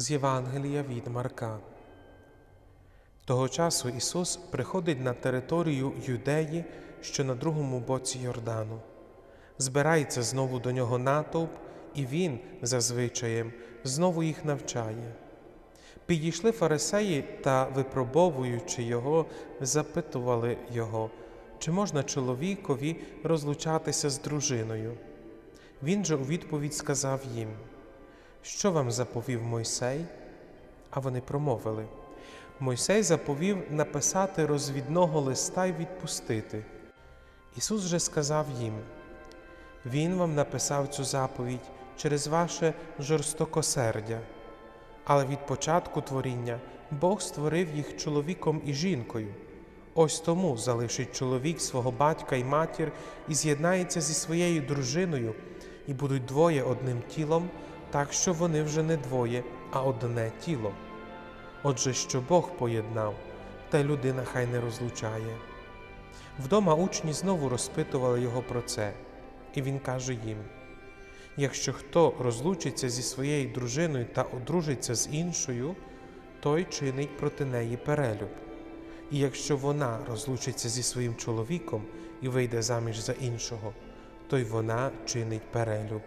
З Євангелія від Марка. Того часу Ісус приходить на територію Юдеї, що на другому боці Йордану. Збирається знову до нього натовп, і Він, за звичаєм, знову їх навчає. Підійшли фарисеї та, випробовуючи його, запитували його, чи можна чоловікові розлучатися з дружиною. Він же у відповідь сказав їм, що вам заповів Мойсей? А вони промовили. Мойсей заповів написати розвідного листа й відпустити. Ісус же сказав їм: Він вам написав цю заповідь через ваше жорстокосердя. Але від початку творіння Бог створив їх чоловіком і жінкою. Ось тому залишить чоловік свого батька і матір і з'єднається зі своєю дружиною, і будуть двоє одним тілом, так що вони вже не двоє, а одне тіло. Отже, що Бог поєднав, та людина хай не розлучає. Вдома учні знову розпитували його про це, і він каже їм: якщо хто розлучиться зі своєю дружиною та одружиться з іншою, той чинить проти неї перелюб. І якщо вона розлучиться зі своїм чоловіком і вийде заміж за іншого, то й вона чинить перелюб.